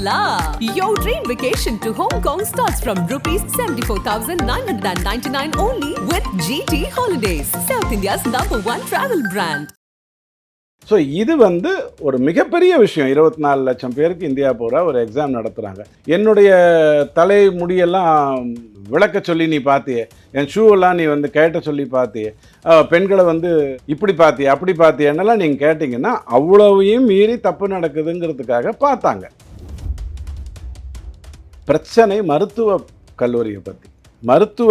Your dream vacation to Hong Kong starts from rupees 74,999 only with GT Holidays, South India's number one travel brand. So இது வந்து ஒரு மிகப்பெரிய விஷயம். இருபத்தி நாலு லட்சம் பேருக்கு இந்தியா போகிற ஒரு எக்ஸாம் நடத்துகிறாங்க என்னுடைய தலை முடியெல்லாம் விளக்க சொல்லி நீ பார்த்தியே என் ஷூவெல்லாம் நீ வந்து கேட்ட சொல்லி பார்த்தியே பெண்களை வந்து இப்படி பார்த்தியே அப்படி பார்த்தியன்னெல்லாம் நீங்கள் கேட்டிங்கன்னா அவ்வளவையும் மீறி தப்பு நடக்குதுங்கிறதுக்காக பார்த்தாங்க. பிரச்சனை மருத்துவ கல்லூரியை பற்றி மருத்துவ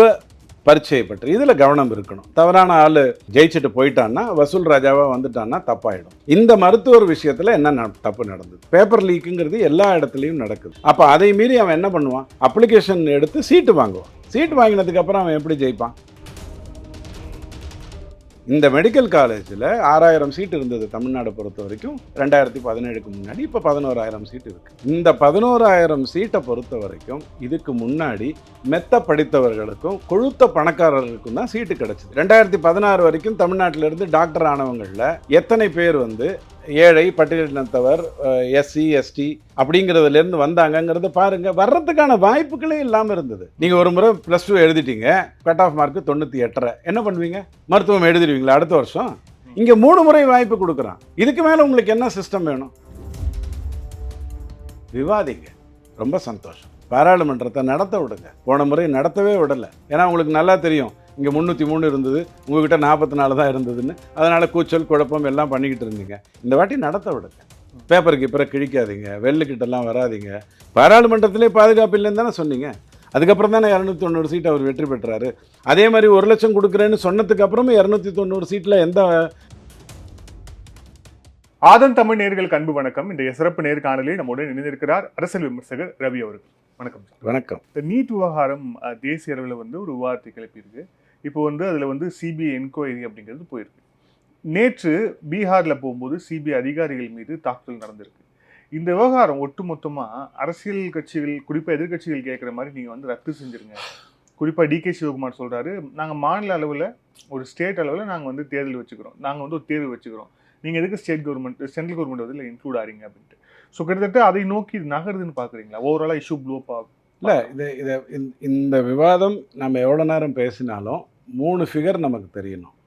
பரீட்சையை பற்றி. இதில் கவனம் இருக்கணும். தவறான ஆள் ஜெயிச்சுட்டு போயிட்டான்னா வசூல் ராஜாவாக வந்துட்டான்னா தப்பாயிடும். இந்த மருத்துவர் விஷயத்தில் என்ன தப்பு நடந்தது? பேப்பர் லீக்குங்கிறது எல்லா இடத்துலையும் நடக்குது. அப்போ அதை மீறி அவன் என்ன பண்ணுவான்? அப்ளிகேஷன் எடுத்து சீட்டு வாங்குவான். சீட்டு வாங்கினதுக்கப்புறம் அவன் எப்படி ஜெயிப்பான்? இந்த மெடிக்கல் காலேஜில் ஆறாயிரம் சீட் இருந்தது தமிழ்நாடு பொறுத்த வரைக்கும். ரெண்டாயிரத்தி பதினேழுக்கு முன்னாடி இப்போ பதினோராயிரம் சீட் இருக்கு. இந்த பதினோராயிரம் சீட்டை பொறுத்த வரைக்கும் இதுக்கு முன்னாடி மெத்த படித்தவர்களுக்கும் கொழுத்த பணக்காரர்களுக்கும் தான் சீட்டு கிடச்சிது. ரெண்டாயிரத்தி பதினாறு வரைக்கும் தமிழ்நாட்டிலிருந்து டாக்டர் ஆனவங்களில் எத்தனை பேர் வந்து ஏழை பட்டியலினத்தவர் எஸ்சி எஸ்டி அப்படிங்கிறதுலேருந்து வந்தாங்கங்கிறத பாருங்க வர்றதுக்கான வாய்ப்புகளே இல்லாமல் இருந்தது. நீங்கள் ஒரு முறை ப்ளஸ் டூ எழுதிட்டீங்க கட் ஆஃப் மார்க் தொண்ணூற்றி எட்டரை. என்ன பண்ணுவீங்க? மருத்துவம் எழுதிடுவீங்களா அடுத்த வருஷம்? இங்கே மூணு முறை வாய்ப்பு கொடுக்குறான். இதுக்கு மேலே உங்களுக்கு என்ன சிஸ்டம் வேணும்? விவாதிங்க. ரொம்ப சந்தோஷம். பாராளுமன்றத்தை நடத்த விடுங்க. போன முறை நடத்தவே விடலை. ஏன்னா உங்களுக்கு நல்லா தெரியும். இங்கே முந்நூற்றி மூணு இருந்தது. உங்ககிட்ட நாற்பத்தி நாலு தான் இருந்ததுன்னு. அதனால் கூச்சல் குழப்பம் எல்லாம் பண்ணிக்கிட்டு இருந்தீங்க. இந்த வாட்டி நடத்த விடுங்க பேப்பருக்கு இப்போ கிழிக்காதீங்க. வெள்ளுக்கிட்டெல்லாம் வராதீங்க. பாராளுமன்றத்திலே பாதுகாப்பு இல்லைன்னு தானே சொன்னீங்க. அதுக்கப்புறம் தானே இரநூத்தி தொண்ணூறு சீட் அவர் வெற்றி பெற்றாரு. அதே மாதிரி ஒரு லட்சம் கொடுக்குறேன்னு சொன்னதுக்கு அப்புறமும் இரநூத்தி தொண்ணூறு சீட்டில் எந்த ஆதன் தமிழ் நேர்களுக்கு அன்பு வணக்கம். இன்றைய சிறப்பு நேர்காணலில் நம்முடன் இணைந்திருக்கிறார் அரசியல் விமர்சகர் ரவி அவர்கள். வணக்கம் வணக்கம். இந்த நீட் விவகாரம் தேசிய அளவில் வந்து ஒரு விவாதத்தை கிளப்பியிருக்கு. இப்போ வந்து அதில் வந்து சிபிஐ என்கொயரி அப்படிங்கிறது போயிருக்கு. நேற்று பீகாரில் போகும்போது சிபிஐ அதிகாரிகள் மீது தாக்குதல் நடந்திருக்கு. இந்த விவகாரம் ஒட்டுமொத்தமாக அரசியல் கட்சிகள் குறிப்பாக எதிர்க்கட்சிகள் கேட்குற மாதிரி நீங்கள் வந்து ரத்து செஞ்சிருங்க. குறிப்பாக டிகே சிவகுமார் சொல்கிறாரு நாங்கள் மாநில அளவில் ஒரு ஸ்டேட் அளவில் நாங்கள் வந்து தேர்தல் வச்சுக்கிறோம். நாங்கள் வந்து ஒரு தேர்வு வச்சுக்கிறோம். நீங்கள் எதுக்கு ஸ்டேட் கவர்மெண்ட் சென்ட்ரல் கவர்மெண்ட் வந்து இன்க்ளூட் ஆகிறீங்க அப்படின்ட்டு. ஸோ கிட்டத்தட்ட அதை நோக்கி இது நகருதுன்னு பார்க்குறீங்களா ஓவராலாக இஷ்யூ ப்ளோப் ஆகும் இல்லை இது இதை இந்த- விவாதம் நம்ம எவ்வளோ நேரம் பேசினாலும் மூணு ஃபிகர் நமக்கு தெரியணும்.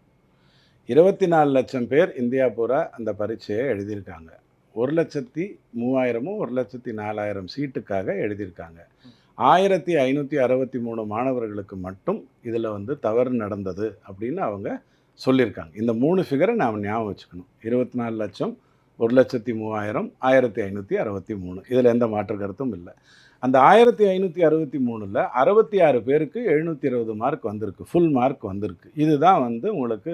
இருபத்தி நாலு லட்சம் பேர் இந்தியா பூரா அந்த பரீட்சையை எழுதியிருக்காங்க. ஒரு லட்சத்தி மூவாயிரமும் ஒரு லட்சத்தி நாலாயிரம் சீட்டுக்காக எழுதியிருக்காங்க. ஆயிரத்தி ஐநூற்றி அறுபத்தி மூணு மாணவர்களுக்கு மட்டும் இதில் வந்து தவறு நடந்தது அப்படின்னு அவங்க சொல்லியிருக்காங்க. இந்த மூணு ஃபிகரை நாம் ஞாபகம் வச்சுக்கணும். இருபத்தி நாலு லட்சம் ஒரு லட்சத்தி மூவாயிரம் ஆயிரத்தி ஐநூற்றி அறுபத்தி மூணு இதில் எந்த மாற்று கருத்தும் இல்லை. அந்த ஆயிரத்தி ஐநூற்றி அறுபத்தி மூணில் அறுபத்தி ஆறு பேருக்கு எழுநூற்றி இருபது மார்க் வந்திருக்கு. ஃபுல் மார்க் வந்திருக்கு. இதுதான் வந்து உங்களுக்கு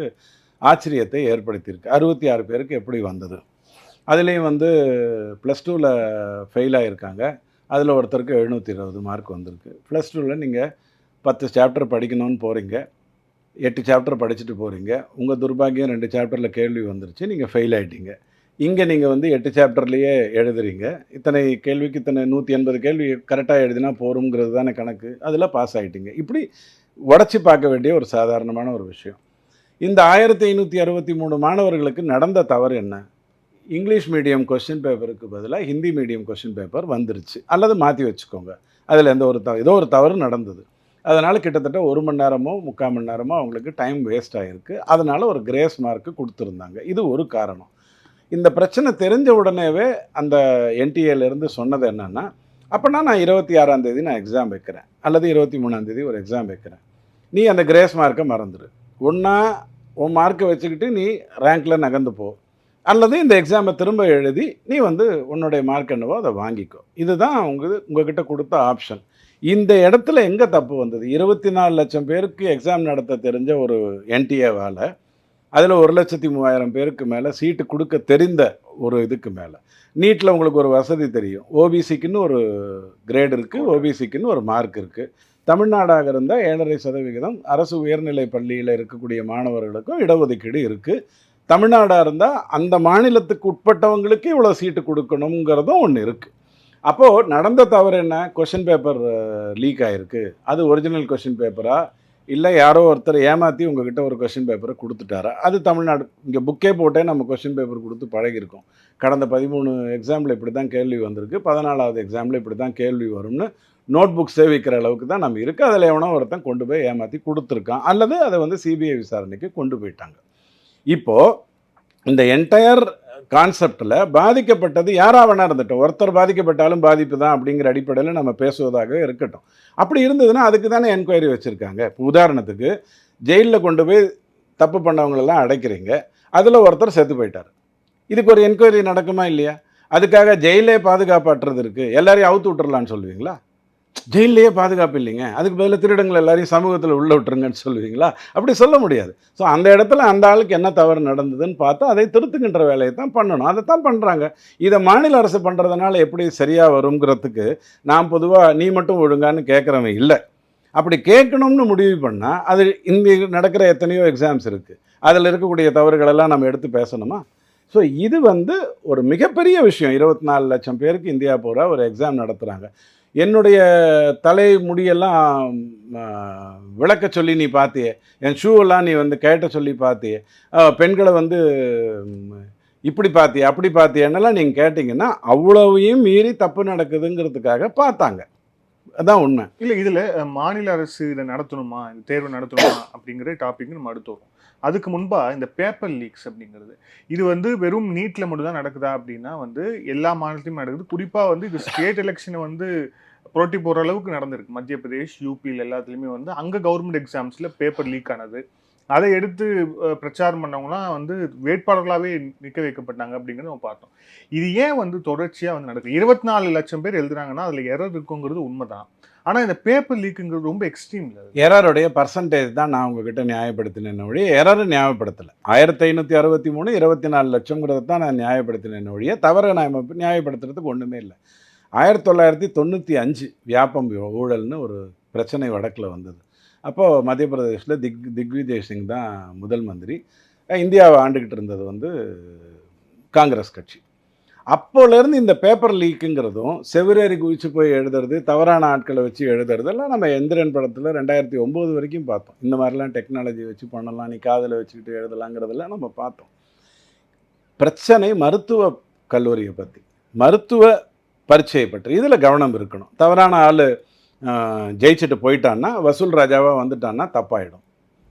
ஆச்சரியத்தை ஏற்படுத்தியிருக்கு. அறுபத்தி ஆறு பேருக்கு எப்படி வந்தது? அதுலேயும் வந்து ப்ளஸ் டூவில் ஃபெயில் ஆகியிருக்காங்க அதில் ஒருத்தருக்கு எழுநூற்றி இருபது மார்க் வந்திருக்கு. ப்ளஸ் டூவில் நீங்கள் பத்து சாப்டர் படிக்கணும்னு போகிறீங்க எட்டு சாப்டர் படிச்சுட்டு போகிறீங்க உங்கள் துர்பாக்கியம் ரெண்டு சாப்டரில் கேள்வி வந்துருச்சு. நீங்கள் ஃபெயில் ஆகிட்டீங்க இங்கே நீங்கள் வந்து எட்டு சாப்டர்லேயே எழுதுறீங்க. இத்தனை கேள்விக்கு இத்தனை நூற்றி எண்பது கேள்வி கரெக்டாக எழுதினா போருங்கிறது தானே கணக்கு. அதில் பாஸ் ஆகிட்டீங்க இப்படி உடச்சி பார்க்க வேண்டிய ஒரு சாதாரணமான ஒரு விஷயம். இந்த ஆயிரத்தி ஐநூற்றி அறுபத்தி மூணு மாணவர்களுக்கு நடந்த தவறு என்ன? இங்கிலீஷ் மீடியம் கொஸ்டின் பேப்பருக்கு பதிலாக ஹிந்தி மீடியம் கொஸ்டின் பேப்பர் வந்துருச்சு. அல்லது மாற்றி வச்சுக்கோங்க. அதில் எந்த ஒரு தவறு ஏதோ ஒரு தவறு நடந்தது. அதனால் கிட்டத்தட்ட ஒரு மணி நேரமோ முக்கால் மணி நேரமோ அவங்களுக்கு டைம் வேஸ்ட் ஆகிருக்கு அதனால் ஒரு கிரேஸ் மார்க்கு கொடுத்துருந்தாங்க. இது ஒரு காரணம். இந்த பிரச்சனை தெரிஞ்ச உடனேவே அந்த என்டிஏலேருந்து சொன்னது என்னென்னா அப்போனா நான் இருபத்தி ஆறாம் தேதி நான் எக்ஸாம் வைக்கிறேன். அல்லது இருபத்தி மூணாம் தேதி ஒரு எக்ஸாம் வைக்கிறேன். நீ அந்த கிரேஸ் மார்க்கை மறந்துடு ஒன்றா உன் மார்க்கை வச்சுக்கிட்டு நீ ரேங்க்கில் நகர்ந்து போ. அல்லது இந்த எக்ஸாமை திரும்ப எழுதி நீ வந்து உன்னுடைய மார்க் என்னவோ அதை வாங்கிக்கோ. இதுதான் உங்க உங்ககிட்ட கொடுத்த ஆப்ஷன் இந்த இடத்துல எங்கே தப்பு வந்தது? இருபத்தி நாலு லட்சம் பேருக்கு எக்ஸாம் நடத்த தெரிஞ்ச ஒரு என்டிஏவால் அதில் ஒரு லட்சத்தி மூவாயிரம் பேருக்கு மேலே சீட்டு கொடுக்க தெரிந்த ஒரு இதுக்கு மேலே. நீட்டில் உங்களுக்கு ஒரு வசதி தெரியும். ஓபிசிக்குன்னு ஒரு கிரேட் இருக்குது ஓபிசிக்குன்னு ஒரு மார்க் இருக்குது தமிழ்நாடாக இருந்தால் ஏழரை சதவிகிதம் அரசு உயர்நிலை பள்ளியில் இருக்கக்கூடிய மாணவர்களுக்கும் இடஒதுக்கீடு இருக்குது தமிழ்நாடாக இருந்தால் அந்த மாநிலத்துக்கு உட்பட்டவங்களுக்கு இவ்வளோ சீட்டு கொடுக்கணுங்கிறதும் ஒன்று இருக்குது அப்போது நடந்த தவறு என்ன? கொஷின் பேப்பர் லீக் ஆகிருக்கு அது ஒரிஜினல் கொஷின் பேப்பரா இல்லை யாரோ ஒருத்தர் ஏமாற்றி உங்ககிட்ட ஒரு கொஷின் பேப்பரை கொடுத்துட்டாரா. அது தமிழ்நாடு. இங்கே புக்கே போட்டே நம்ம கொஷின் பேப்பர் கொடுத்து பழகிருக்கோம் கடந்த பதிமூணு எக்ஸாமில் இப்படி தான் கேள்வி வந்திருக்கு. பதினாலாவது எக்ஸாமில் இப்படி தான் கேள்வி வரும்னு நோட் புக் சேவிக்கிற அளவுக்கு தான் நம்ம இருக்குது அதில் எவனோ ஒருத்தன் கொண்டு போய் ஏமாற்றி கொடுத்துருக்கான். அல்லது அதை வந்து சிபிஐ விசாரணைக்கு கொண்டு போயிட்டாங்க. இப்போது இந்த என்டையர் கான்செப்டில் பாதிக்கப்பட்டது யாராக வேணா இருந்துட்டோம். ஒருத்தர் பாதிக்கப்பட்டாலும் பாதிப்பு தான் அப்படிங்கிற அடிப்படையில் நம்ம பேசுவதாக இருக்கட்டும். அப்படி இருந்ததுன்னா அதுக்கு தானே என்கொயரி வச்சுருக்காங்க. இப்போ உதாரணத்துக்கு ஜெயிலில் கொண்டு போய் தப்பு பண்ணவங்களெல்லாம் அடைக்கிறீங்க. அதில் ஒருத்தர் செத்து போயிட்டார். இதுக்கு ஒரு என்கொயரி நடக்குமா இல்லையா? அதுக்காக ஜெயிலே பாதுகாப்பாற்றுறது இருக்குது எல்லாரையும் அவுத்து விட்டுறலான்னு சொல்லுவீங்களா? ஜெயிலையே பாதுகாப்பு இல்லைங்க. அதுக்கு பதிலாக திருடங்கள் எல்லாரையும் சமூகத்தில் உள்ளே விட்டுருங்கன்னு சொல்லுவீங்களா? அப்படி சொல்ல முடியாது. ஸோ அந்த இடத்துல அந்த ஆளுக்கு என்ன தவறு நடந்ததுன்னு பார்த்தா அதை திருத்துக்கின்ற வேலையை தான் பண்ணணும். அதை தான் பண்ணுறாங்க இதை மாநில அரசு பண்ணுறதுனால எப்படி சரியாக வருங்கிறதுக்கு நான் பொதுவாக நீ மட்டும் ஒழுங்கான்னு கேட்குறவன் இல்லை. அப்படி கேட்கணும்னு முடிவு பண்ணால் அது இங்கே நடக்கிற எத்தனையோ எக்ஸாம்ஸ் இருக்குது அதில் இருக்கக்கூடிய தவறுகளெல்லாம் நம்ம எடுத்து பேசணுமா? ஸோ இது வந்து ஒரு மிகப்பெரிய விஷயம். இருபத்தி நாலு லட்சம் பேருக்கு இந்தியா போகிற ஒரு எக்ஸாம் நடத்துகிறாங்க என்னுடைய தலை முடியெல்லாம் விளக்க சொல்லி நீ பார்த்தியே என் ஷூவெல்லாம் நீ வந்து கேட்ட சொல்லி பார்த்தியே பெண்களை வந்து இப்படி பார்த்தியே அப்படி பார்த்தியன்னெல்லாம் நீங்கள் கேட்டிங்கன்னா அவ்வளவையும் மீறி தப்பு நடக்குதுங்கிறதுக்காக பார்த்தாங்க. அதான் உண்மை. இல்லை இதில் மாநில அரசு இதை நடத்தணுமா? இந்த தேர்வு நடத்தணுமா? அப்படிங்கிற டாபிக் நம்ம அடுத்து வரும் அதுக்கு முன்பாக இந்த பேப்பர் லீக்ஸ் அப்படிங்கிறது இது வந்து வெறும் நீட்டில் மட்டும்தான் நடக்குதா அப்படின்னா வந்து எல்லா மாநிலத்திலும் நடக்குது. குறிப்பாக வந்து இது ஸ்டேட் எலெக்ஷனை வந்து புரட்டி போகிற அளவுக்கு நடந்திருக்கு. மத்திய பிரதேஷ் யூபியில் எல்லாத்துலேயுமே வந்து அங்கே கவர்மெண்ட் எக்ஸாம்ஸில் பேப்பர் லீக் ஆனது. அதை எடுத்து பிரச்சாரம் பண்ணவங்களாம் வந்து வேட்பாளர்களாகவே நிற்க வைக்கப்பட்டாங்க அப்படிங்கிறத நம்ம பார்த்தோம். இது ஏன் வந்து தொடர்ச்சியாக வந்து நடக்குது? இருபத்தி நாலு லட்சம் பேர் எழுதுறாங்கன்னா அதில் எரர் இருக்குங்கிறது உண்மைதான். ஆனால் இந்த பேப்பர் லீக்குங்கிறது ரொம்ப எக்ஸ்ட்ரீம் இல்லை எரருடைய பர்சன்டேஜ் தான் நான் உங்ககிட்ட நியாயப்படுத்தினேன் ஒழிய எரர் நியாயப்படுத்தலை. ஆயிரத்தி ஐநூற்றி அறுபத்தி மூணு இருபத்தி நாலு லட்சங்கிறத தான் நான் நியாயப்படுத்தினேன் ஒழிய தவறை நான் நியாயப்படுத்துறதுக்கு ஒன்றுமே இல்லை. ஆயிரத்தி தொள்ளாயிரத்தி தொண்ணூற்றி அஞ்சு வியாபம் ஊழல்னு ஒரு பிரச்சனை வடக்கில் வந்தது. அப்போது மத்திய பிரதேசில் திக் திக்விஜய் சிங் தான் முதல் மந்திரி. இந்தியாவை ஆண்டுக்கிட்டு இருந்தது வந்து காங்கிரஸ் கட்சி. அப்போலேருந்து இந்த பேப்பர் லீக்குங்கிறதும் செவிரேறி குவிச்சு போய் எழுதுறது தவறான ஆட்களை வச்சு எழுதுறதெல்லாம் நம்ம எந்திரன் படத்தில் ரெண்டாயிரத்தி ஒம்பது வரைக்கும் பார்த்தோம். இந்த மாதிரிலாம் டெக்னாலஜி வச்சு பண்ணலாம் நீ காதில் வச்சுக்கிட்டு எழுதலாங்கிறதெல்லாம் நம்ம பார்த்தோம். பிரச்சனை மருத்துவ கல்லூரியை பற்றி மருத்துவ பரீட்சையை இதில் கவனம் இருக்கணும். தவறான ஆள் ஜெயிச்சுட்டு போயிட்டான்னா வசூல் ராஜாவாக வந்துட்டான்னா தப்பாயிடும்.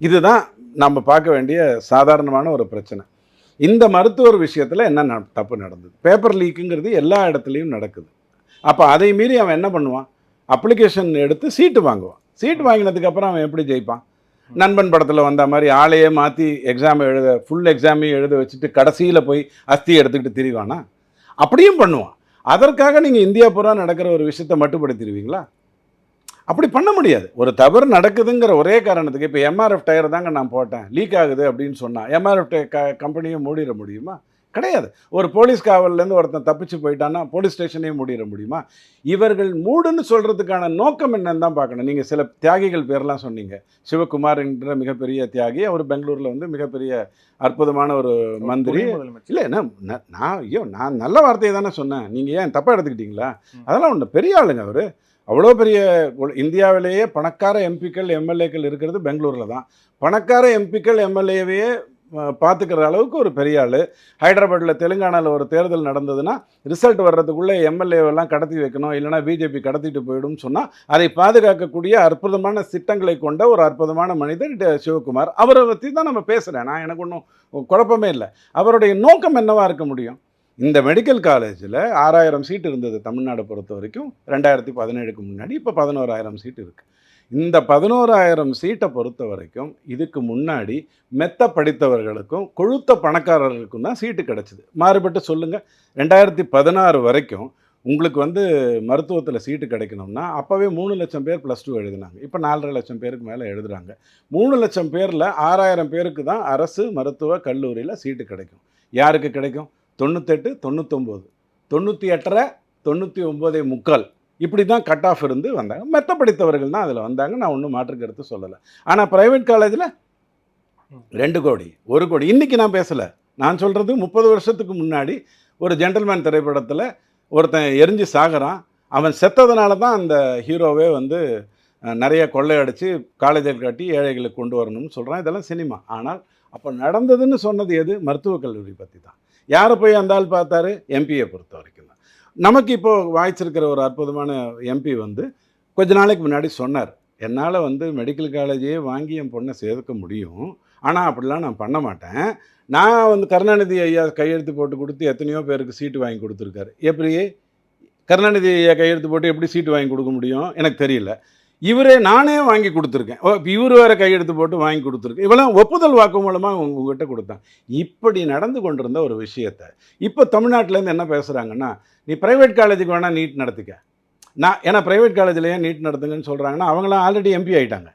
இதுதான் நம்ம பார்க்க வேண்டிய சாதாரணமான ஒரு பிரச்சனை. இந்த மருத்துவர் விஷயத்தில் என்ன தப்பு நடந்தது? பேப்பர் லீக்குங்கிறது எல்லா இடத்துலையும் நடக்குது. அப்போ அதை மீறி அவன் என்ன பண்ணுவான்? அப்ளிகேஷன் எடுத்து சீட்டு வாங்குவான். சீட்டு வாங்கினதுக்கப்புறம் அவன் எப்படி ஜெயிப்பான்? நண்பன் படத்தில் வந்த மாதிரி ஆளையே மாற்றி எக்ஸாம் எழுத ஃபுல் எக்ஸாமையும் எழுத வச்சுட்டு கடைசியில் போய் அஸ்தி எடுத்துக்கிட்டு திரிவானா? அப்படியும் பண்ணுவான். அதற்காக நீங்கள் இந்தியா பூரா நடக்கிற ஒரு விஷயத்தை மட்டுப்படுத்திடுவீங்களா? அப்படி பண்ண முடியாது. ஒரு தவறு நடக்குதுங்கிற ஒரே காரணத்துக்கு இப்போ எம்ஆர்எஃப் டயர் தாங்க நான் போட்டேன். லீக் ஆகுது அப்படின்னு சொன்னால் எம்ஆர்எஃப் டயர் க கம்பெனியை மூடிட முடியுமா? கிடையாது. ஒரு போலீஸ் காவல்லேருந்து ஒருத்தன் தப்பிச்சு போயிட்டான்னா போலீஸ் ஸ்டேஷனையும் மூடிட முடியுமா? இவர்கள் மூடுன்னு சொல்கிறதுக்கான நோக்கம் என்னன்னு தான் பார்க்கணும். நீங்கள் சில தியாகிகள் பேர்லாம் சொன்னீங்க. சிவகுமார் என்ற மிகப்பெரிய தியாகி அவர் பெங்களூரில் வந்து மிகப்பெரிய அற்புதமான ஒரு மந்திரி. இல்லை என்ன ந- நான் ஐயோ நான் நல்ல வார்த்தையை தானே சொன்னேன். நீங்கள் ஏன் தப்பாக எடுத்துக்கிட்டீங்களா. அதெல்லாம் ஒன்று பெரிய ஆளுங்க அவர். அவ்வளோ பெரிய இந்தியாவிலேயே பணக்கார எம்பிக்கள் எம்எல்ஏக்கள் இருக்கிறது பெங்களூரில் தான். பணக்கார எம்பிக்கள் எம்எல்ஏவையே பார்த்துக்கிற அளவுக்கு ஒரு பெரிய ஆள். ஹைதராபாத்தில் தெலுங்கானாவில் ஒரு தேர்தல் நடந்ததுன்னா ரிசல்ட் வர்றதுக்குள்ளே எம்எல்ஏவெல்லாம் கடத்தி வைக்கணும் இல்லைனா பிஜேபி கடத்திட்டு போயிடும்னு சொன்னால் அதை பாதுகாக்கக்கூடிய அற்புதமான சிட்டங்களை கொண்ட ஒரு அற்புதமான மனிதர் சிவகுமார். அவரை பற்றி தான் நம்ம பேசுகிறேன் நான் எனக்கு ஒன்றும் குழப்பமே இல்லை. அவருடைய நோக்கம் என்னவாக இருக்க முடியும்? இந்த மெடிக்கல் காலேஜில் ஆறாயிரம் சீட் இருந்தது தமிழ்நாடு பொறுத்த வரைக்கும். ரெண்டாயிரத்தி பதினேழுக்கு முன்னாடி இப்போ பதினோராயிரம் சீட் இருக்குது இந்த பதினோராயிரம் சீட்டை பொறுத்த வரைக்கும் இதுக்கு முன்னாடி மெத்த படித்தவர்களுக்கும் கொழுத்த பணக்காரர்களுக்கும் தான் சீட்டு கிடச்சிது. மாறுபட்டு சொல்லுங்கள் ரெண்டாயிரத்தி பதினாறு வரைக்கும் உங்களுக்கு வந்து மருத்துவத்தில் சீட்டு கிடைக்கணும்னா அப்போவே மூணு லட்சம் பேர் ப்ளஸ் டூ எழுதினாங்க. இப்போ நாலரை லட்சம் பேருக்கு மேலே எழுதுறாங்க. மூணு லட்சம் பேரில் ஆறாயிரம் பேருக்கு தான் அரசு மருத்துவ கல்லூரியில் சீட்டு கிடைக்கும். யாருக்கு கிடைக்கும்? தொண்ணூத்தெட்டு தொண்ணூத்தொம்பது. தொண்ணூற்றி எட்டரை தொண்ணூற்றி ஒம்போதே முக்கால். இப்படி தான் கட் ஆஃப் இருந்து வந்தாங்க. மெத்த படித்தவர்கள் தான் அதில் வந்தாங்க. நான் ஒன்றும் மாற்று கருத்து சொல்லலை. ஆனால் ப்ரைவேட் காலேஜில் ரெண்டு கோடி ஒரு கோடி. இன்றைக்கி நான் பேசலை. நான் சொல்கிறது முப்பது வருஷத்துக்கு முன்னாடி ஒரு ஜென்டல்மேன் திரைப்படத்தில் ஒருத்தன் எரிஞ்சு சாகுறான். அவன் செத்ததுனால தான் அந்த ஹீரோவே வந்து நிறைய கொள்ளையடிச்சு காலேஜில் கட்டி ஏழைகளுக்கு கொண்டு வரணும்னு சொல்கிறான் இதெல்லாம் சினிமா. ஆனால் அப்போ நடந்ததுன்னு சொன்னது எது? மருத்துவக் கல்லூரி பற்றி தான் யாரை போய் அந்த ஆள் பார்த்தாரு? எம்பியை பொறுத்த வரைக்கும் நமக்கு இப்போது வாய்ச்சிருக்கிற ஒரு அற்புதமான எம்பி வந்து கொஞ்ச நாளைக்கு முன்னாடி சொன்னார் என்னால் வந்து மெடிக்கல் காலேஜே வாங்கி என் பொண்ணை சேர்க்க முடியும். ஆனால் அப்படிலாம் நான் பண்ண மாட்டேன். நான் வந்து கருணாநிதி ஐயா கையெழுத்து போட்டு கொடுத்து எத்தனையோ பேருக்கு சீட்டு வாங்கி கொடுத்துருக்காரு. எப்படி? கருணாநிதி ஐயா கையெழுத்து போட்டு எப்படி சீட்டு வாங்கி கொடுக்க முடியும்? எனக்கு தெரியல. இவரே நானே வாங்கி கொடுத்துருக்கேன். ஓ இப்போ இவர் வேறு கையெழுத்து போட்டு வாங்கி கொடுத்துருக்கேன் இவெல்லாம் ஒப்புதல் வாக்கு மூலமாக உங்ககிட்ட கொடுத்தேன். இப்படி நடந்து கொண்டிருந்த ஒரு விஷயத்தை இப்போ தமிழ்நாட்டிலேருந்து என்ன பேசுகிறாங்கன்னா நீ ப்ரைவேட் காலேஜுக்கு வேணால் நீட் நடத்திக்க. நான் ஏன்னா ப்ரைவேட் காலேஜில் ஏன் நீட் நடத்துங்கன்னு சொல்கிறாங்கன்னா அவங்களாம் ஆல்ரெடி எம்பி ஆகிட்டாங்க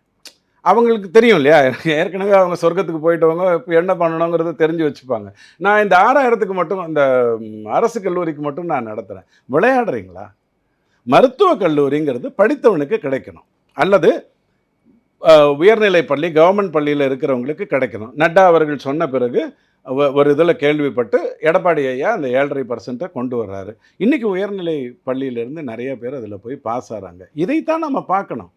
அவங்களுக்கு தெரியும் இல்லையா? ஏற்கனவே அவங்க சொர்க்கத்துக்கு போயிட்டவங்க இப்போ என்ன பண்ணணுங்கிறத தெரிஞ்சு வச்சுப்பாங்க. நான் இந்த ஆறாயிரத்துக்கு மட்டும் இந்த அரசு கல்லூரிக்கு மட்டும் நான் நடத்துகிறேன் விளையாடுறீங்களா? மருத்துவக் கல்லூரிங்கிறது படித்தவனுக்கு கிடைக்கணும். அல்லது உயர்நிலை பள்ளி கவர்மெண்ட் பள்ளியில் இருக்கிறவங்களுக்கு கிடைக்கணும். நட்டா அவர்கள் சொன்ன பிறகு ஒரு இதில் கேள்விப்பட்டு எடப்பாடி ஐயா அந்த ஏழரை பர்சன்ட்டை கொண்டு வர்றாரு. இன்றைக்கி உயர்நிலை பள்ளியிலேருந்து நிறைய பேர் அதில் போய் பாஸ் ஆகிறாங்க இதைத்தான் நம்ம பார்க்கணும்.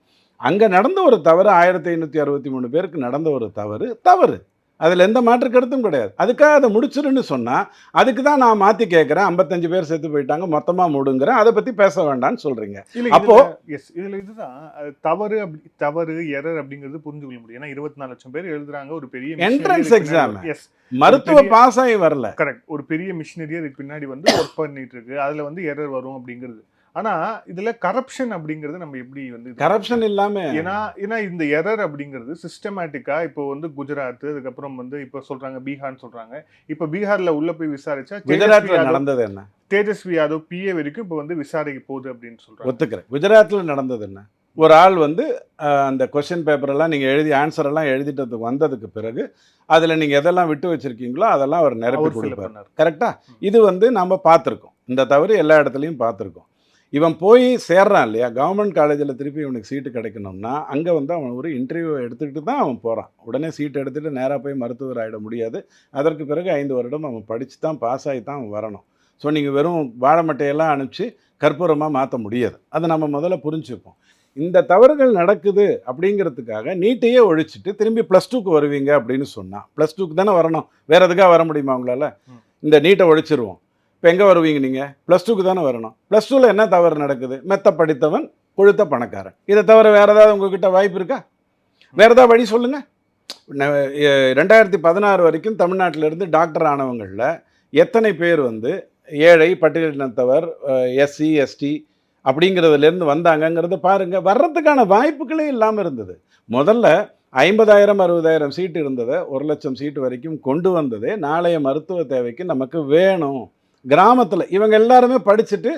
அங்கே நடந்த ஒரு தவறு ஆயிரத்தி ஐநூற்றி அறுபத்தி மூணு பேருக்கு நடந்த ஒரு தவறு தவறு. அதில் எந்த மாற்று கருத்தும் கிடையாது. அதுக்காக அதை முடிச்சிருன்னு சொன்னால் அதுக்கு தான் நான் மாற்றி கேட்குறேன் ஐம்பத்தஞ்சு பேர் செத்து போயிட்டாங்க மொத்தமாக மூடுங்கிறேன். அதை பற்றி பேச வேண்டாம்னு சொல்கிறீங்க இல்ல அப்போ- அப்போ எஸ் இதுல இதுதான். தவறு அப்படி தவறு எரர் அப்படிங்கிறது புரிஞ்சு கொள்ள முடியும். ஏன்னா இருபத்தி நாலு லட்சம் பேர் எழுதுறாங்க. ஒரு பெரிய Entrance exam. எஸ் மருத்துவ பாஸ் ஆகி வரல. கரெக்ட் ஒரு பெரிய மிஷினரி அதுக்கு பின்னாடி வந்து ஒர்க் பண்ணிட்டு இருக்கு. அதுல வந்து எரர் வரும் அப்படிங்கிறது ஆனா இதுல கரப்ஷன் அப்படிங்கிறது நம்ம எப்படி வந்து கரப்ஷன் இல்லாமல் ஏன்னா ஏன்னா இந்த எரர் அப்படிங்கிறது சிஸ்டமேட்டிக்கா இப்போ வந்து குஜராத் அதுக்கப்புறம் வந்து இப்போ சொல்றாங்க பீகார்னு சொல்றாங்க. இப்போ பீகார்ல உள்ள போய் விசாரிச்சா குஜராத்தில் நடந்தது என்ன? தேஜஸ்வி யாதவ் பிஏ வரைக்கும் இப்போ வந்து விசாரிக்க போகுது அப்படின்னு சொல்றாங்க. ஒத்துக்கிறேன். குஜராத்தில் நடந்தது என்ன? ஒரு ஆள் வந்து அந்த கொஷின் பேப்பரெல்லாம் நீங்கள் எழுதி ஆன்சர் எல்லாம் எழுதிட்டது வந்ததுக்கு பிறகு அதில் நீங்கள் எதெல்லாம் விட்டு வச்சிருக்கீங்களோ அதெல்லாம் அவர் நிரப்பி கொடுப்பார். பண்ணாரு. கரெக்டா இது வந்து நம்ம பார்த்துருக்கோம். இந்த தவறு எல்லா இடத்துலையும் பார்த்துருக்கோம். இவன் போய் சேர்றான் இல்லையா? கவர்மெண்ட் காலேஜில் திருப்பி இவனுக்கு சீட்டு கிடைக்கணும்னா அங்கே வந்து அவன் ஒரு இன்டர்வியூ எடுத்துக்கிட்டு தான் அவன் போகிறான் உடனே சீட் எடுத்துகிட்டு நேராக போய் மருத்துவர் ஆகிட முடியாது. அதற்கு பிறகு ஐந்து வருடம் அவன் படித்து தான் பாஸ் ஆகி தான் அவன் வரணும். ஸோ நீங்கள் வெறும் வாழை மட்டையெல்லாம் அனுப்பிச்சு கற்பூரமாக மாற்ற முடியாது. அதை நம்ம முதல்ல புரிஞ்சுப்போம். இந்த தவறுகள் நடக்குது அப்படிங்கிறதுக்காக நீட்டையே ஒழிச்சிட்டு திரும்பி ப்ளஸ் டூக்கு வருவீங்க அப்படின்னு சொன்னான். ப்ளஸ் டூக்கு தானே வரணும். வேற எதுக்காக வர முடியுமா உங்களால். இந்த நீட்டை ஒழிச்சிருவோம். இப்போ எங்கே வருவீங்க நீங்கள் ப்ளஸ் டூக்கு தானே வரணும். ப்ளஸ் டூவில் என்ன தவறு நடக்குது? மெத்த படித்தவன் கொழுத்த பணக்காரன். இதை தவிர வேறு ஏதாவது உங்ககிட்ட வாய்ப்பு இருக்கா? வேறு ஏதாவது வழி சொல்லுங்கள் ரெண்டாயிரத்தி பதினாறு வரைக்கும் தமிழ்நாட்டிலேருந்து டாக்டர் ஆனவங்களில் எத்தனை பேர் வந்து ஏழை பட்டியலினத்தவர் எஸ்சி எஸ்டி அப்படிங்கிறதுலேருந்து வந்தாங்கங்கிறத பாருங்கள் வர்றதுக்கான வாய்ப்புகளே இல்லாமல் இருந்தது. முதல்ல ஐம்பதாயிரம் அறுபதாயிரம் சீட்டு இருந்ததை ஒரு லட்சம் சீட்டு வரைக்கும் கொண்டு வந்ததே நாளைய மருத்துவ தேவைக்கு நமக்கு வேணும். கிராமத்தில் இவங்க எல்லாருமே படிச்சுட்டு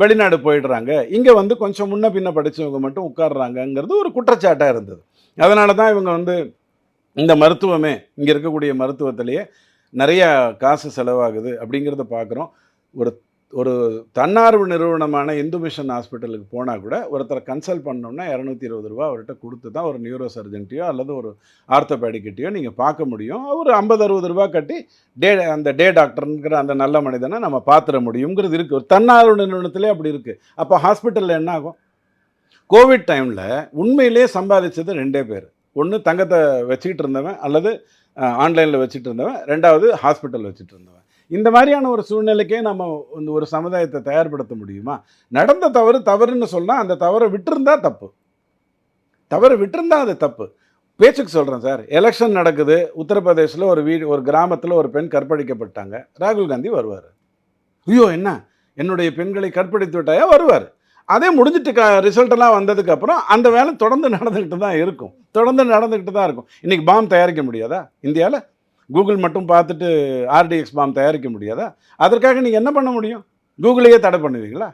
வெளிநாடு போயிடுறாங்க. இங்கே வந்து கொஞ்சம் முன்ன பின்ன படித்தவங்க மட்டும் உட்கார்றாங்கங்கிறது ஒரு குற்றச்சாட்டாக இருந்தது. அதனால தான் இவங்க வந்து இந்த மருத்துவமே இங்கே இருக்கக்கூடிய மருத்துவத்திலேயே நிறையா காசு செலவாகுது அப்படிங்கிறத பார்க்குறோம் ஒரு ஒரு தன்னார்வ நிறுவனமான இந்து மிஷன் ஹாஸ்பிட்டலுக்கு போனால் கூட ஒருத்தரை கன்சல்ட் பண்ணோம்னா இரநூத்தி இருபது ரூபா அவர்கிட்ட கொடுத்து தான் ஒரு நியூரோ சர்ஜன்ட்டையோ அல்லது ஒரு ஆர்த்தோபேடிக்கிட்டையோ நீங்கள் பார்க்க முடியும். ஒரு ஐம்பது அறுபது ரூபா கட்டி டே அந்த டே டாக்டருங்கிற அந்த நல்ல மனிதனை நம்ம பார்த்துட முடியுங்கிறது இருக்குது ஒரு தன்னார்வ நிறுவனத்திலே அப்படி இருக்குது அப்போ ஹாஸ்பிட்டலில் என்ன ஆகும்? கோவிட் டைமில் உண்மையிலே சம்பாதிச்சது ரெண்டே பேர். ஒன்று தங்கத்தை வச்சுக்கிட்டு இருந்தவன் அல்லது ஆன்லைனில் வச்சுட்டு இருந்தவன். ரெண்டாவது ஹாஸ்பிட்டல் வச்சுட்டு இருந்தவன். இந்த மாதிரியான ஒரு சூழ்நிலைக்கே நம்ம இந்த ஒரு சமுதாயத்தை தயார்படுத்த முடியுமா? நடந்த தவறு தவறுன்னு சொன்னால் அந்த தவறை விட்டுருந்தா தப்பு. தவறு விட்டுருந்தா அது தப்பு. பேச்சுக்கு சொல்கிறேன் சார். எலெக்ஷன் நடக்குது. உத்தரப்பிரதேசில் ஒரு வீடு ஒரு கிராமத்தில் ஒரு பெண் கற்பழிக்கப்பட்டாங்க. ராகுல் காந்தி வருவார். ஐயோ என்ன? என்னுடைய பெண்களை கற்பழித்து விட்டாயா? வருவார். அதே முடிஞ்சிட்டு க ரிசல்ட்டெல்லாம் வந்ததுக்கப்புறம் அந்த வேலை தொடர்ந்து நடந்துக்கிட்டு தான் இருக்கும். தொடர்ந்து நடந்துக்கிட்டு தான் இருக்கும். இன்றைக்கி பாம் தயாரிக்க முடியாதா? இந்தியாவில் கூகுள் மட்டும் பார்த்துட்டு ஆர்டிஎக்ஸ் பாம் தயாரிக்க முடியாதா? அதற்காக நீங்கள் என்ன பண்ண முடியும்? கூகுளையே தடை பண்ணுவீங்களா?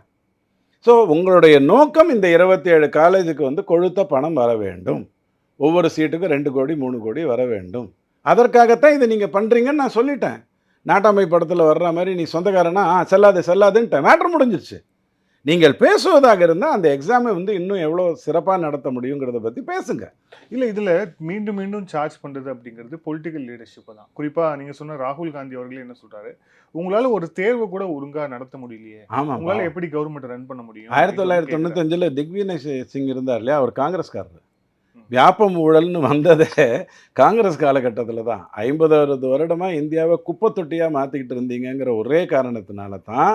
ஸோ உங்களுடைய நோக்கம் இந்த இருபத்தி ஏழு காலேஜுக்கு வந்து கொழுத்த பணம் வர வேண்டும். ஒவ்வொரு சீட்டுக்கும் ரெண்டு கோடி மூணு கோடி வர வேண்டும். அதற்காகத்தான் இதை நீங்கள் பண்ணுறீங்கன்னு நான் சொல்லிட்டேன். நாட்டாமை படத்தில் வர்ற மாதிரி நீ சொந்தக்காரனா? செல்லாது செல்லாதுன்ட்டேன். மேட்ரு முடிஞ்சிருச்சு. நீங்கள் பேசுவதாக இருந்தால் அந்த எக்ஸாமை வந்து இன்னும் எவ்வளோ சிறப்பாக நடத்த முடியுங்கிறத பற்றி பேசுங்க. இல்ல இதுல மீண்டும் மீண்டும் சார்ஜ் பண்றது அப்படிங்கிறது பொலிட்டிக்கல் லீடர்ஷிப் தான். குறிப்பா நீங்க சொன்ன ராகுல் காந்தி அவர்கள் என்ன சொல்றாரு? உங்களால ஒரு தேர்வு கூட ஒழுங்கா நடத்த முடியலையே. ஆமாம் உங்களால எப்படி கவர்மெண்ட் ரன் பண்ண முடியும்? ஆயிரத்தி தொள்ளாயிரத்தி தொண்ணூத்தஞ்சில் திக்வினய் சிங் இருந்தார் இல்லையா? அவர் காங்கிரஸ்காரர். வியாபம் ஊழல்னு வந்ததே காங்கிரஸ் காலகட்டத்தில் தான். ஐம்பது அறுபது வருடமாக இந்தியாவை குப்பை தொட்டியாக மாற்றிக்கிட்டு இருந்தீங்கங்கிற ஒரே காரணத்தினால தான்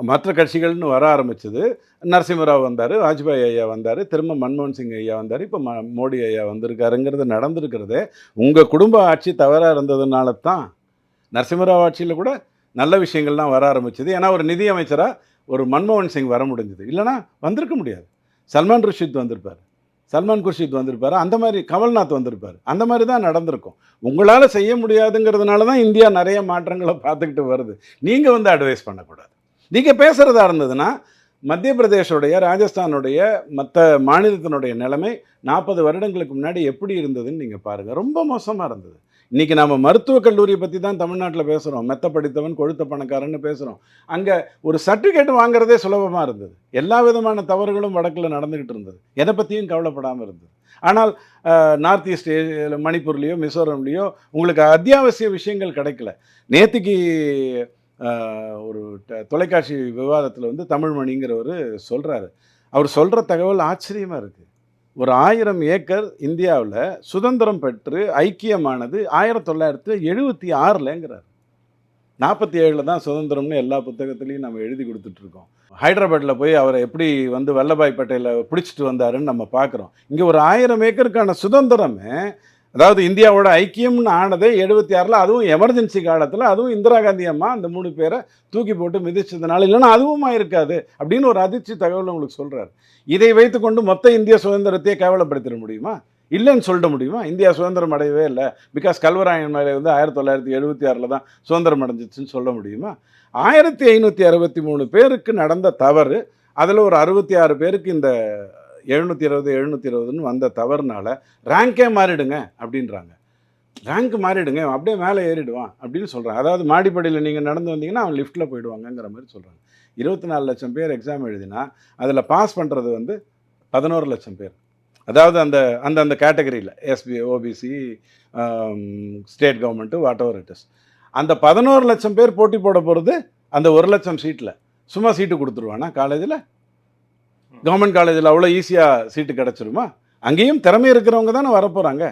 மற்ற கட்சிகள்னு வர ஆரம்பிச்சது. நரசிம்மராவ் வந்தார் வாஜ்பாய் ஐயா வந்தார் திரும்ப மன்மோகன் சிங் ஐயா வந்தார். இப்போ ம மோடி ஐயா வந்திருக்காருங்கிறது நடந்திருக்கிறதே. உங்கள் குடும்ப ஆட்சி தவறாக இருந்ததுனால தான் நரசிம்மராவ் ஆட்சியில் கூட நல்ல விஷயங்கள்லாம் வர ஆரம்பிச்சது. ஏன்னா ஒரு நிதியமைச்சராக ஒரு மன்மோகன் சிங் வர முடிஞ்சது. இல்லைனா வந்திருக்க முடியாது. சல்மான் ருஷித் வந்திருப்பார். சல்மான் குர்ஷித் வந்திருப்பார். அந்த மாதிரி கமல்நாத் வந்திருப்பார். அந்த மாதிரி தான் நடந்திருக்கும். உங்களால் செய்ய முடியாதுங்கிறதுனால தான் இந்தியா நிறைய மாற்றங்களை பார்த்துக்கிட்டு வருது. நீங்கள் வந்து அட்வைஸ் பண்ணக்கூடாது. நீங்கள் பேசுகிறதா இருந்ததுன்னா மத்திய பிரதேஷோடைய ராஜஸ்தானுடைய மற்ற மாநிலத்தினுடைய நிலைமை நாற்பது வருடங்களுக்கு முன்னாடி எப்படி இருந்ததுன்னு நீங்கள் பாருங்கள் ரொம்ப மோசமாக இருந்தது. இன்றைக்கி நம்ம மருத்துவக் கல்லூரியை பற்றி தான் தமிழ்நாட்டில் பேசுகிறோம் மெத்த படித்தவன் கொழுத்த பணக்காரன்னு பேசுகிறோம் அங்கே ஒரு சர்டிஃபிகேட் வாங்குறதே சுலபமாக இருந்தது. எல்லா விதமான தவறுகளும் வடக்கில் நடந்துக்கிட்டு இருந்தது. எதை பற்றியும் கவலைப்படாமல் இருந்தது. ஆனால் நார்த் ஈஸ்ட் மணிப்பூர்லேயோ மிசோரம்லேயோ உங்களுக்கு அத்தியாவசிய விஷயங்கள் கிடைக்கல. நேற்றுக்கு ஒரு ட- தொலைக்காட்சி விவாதத்தில் வந்து தமிழ்மணிங்கிறவர் சொல்கிறாரு அவர் சொல்கிற தகவல் ஆச்சரியமாக இருக்குது ஒரு ஆயிரம் ஏக்கர் இந்தியாவில் சுதந்திரம் பெற்று ஐக்கியமானது ஆயிரத்தி தொள்ளாயிரத்தி எழுபத்தி ஆறுலங்கிறார். நாற்பத்தி ஏழில் தான் சுதந்திரம்னு எல்லா புத்தகத்துலேயும் நம்ம எழுதி கொடுத்துட்ருக்கோம். ஹைதராபாத்தில் போய் அவரை எப்படி வந்து வல்லபாய் பட்டேலை பிடிச்சிட்டு வந்தாருன்னு நம்ம பார்க்குறோம் இங்கே ஒரு ஆயிரம் ஏக்கருக்கான சுதந்திரமே அதாவது இந்தியாவோட ஐக்கியம்னு ஆனதே எழுபத்தி ஆறில் அதுவும் எமர்ஜென்சி காலத்தில் அதுவும் இந்திரா காந்தி அம்மா அந்த மூணு பேரை தூக்கி போட்டு மிதிச்சதுனால இல்லைன்னா அதுவும் இருக்காது அப்படின்னு ஒரு அதிர்ச்சி தகவல் உங்களுக்கு சொல்கிறார் இதை வைத்துக்கொண்டு மொத்த இந்திய சுதந்திரத்தையே கேவலப்படுத்திட முடியுமா? இல்லைன்னு சொல்லிட முடியுமா? இந்தியா சுதந்திரம் அடையவே இல்லை. பிகாஸ் கல்வராயன் மேலே வந்து ஆயிரத்தி தொள்ளாயிரத்தி எழுபத்தி ஆறில் தான் சுதந்திரம் அடைஞ்சிச்சுன்னு சொல்ல முடியுமா? ஆயிரத்தி ஐநூற்றி அறுபத்தி மூணு பேருக்கு நடந்த தவறு அதில் ஒரு அறுபத்தி ஆறு பேருக்கு இந்த எழுநூற்றி இருபது எழுநூற்றி இருபதுன்னு வந்த தவறுனால ரேங்கே மாறிடுங்க அப்படின்றாங்க. ரேங்க் மாறிடுங்க அவன் அப்படியே மேலே ஏறிடுவான் அப்படின்னு சொல்கிறாங்க அதாவது மாடிப்படியில் நீங்கள் நடந்து வந்தீங்கன்னா அவன் லிஃப்ட்டில் போயிடுவாங்கங்கிற மாதிரி சொல்கிறாங்க இருபத்தி நாலு லட்சம் பேர் எக்ஸாம் எழுதினா அதில் பாஸ் பண்ணுறது வந்து பதினோரு லட்சம் பேர். அதாவது அந்த அந்த அந்த கேட்டகரியில் SP OBC state government whatever it is அந்த பதினோரு லட்சம் பேர் போட்டி போட போகிறது அந்த ஒரு லட்சம் சீட்டில் சும்மா சீட்டு கொடுத்துருவானா காலேஜில் கவர்மெண்ட் காலேஜில் அவ்வளோ ஈஸியாக சீட்டு கிடச்சிருமா? அங்கேயும் திறமை இருக்கிறவங்க தானே வரப்போகிறாங்க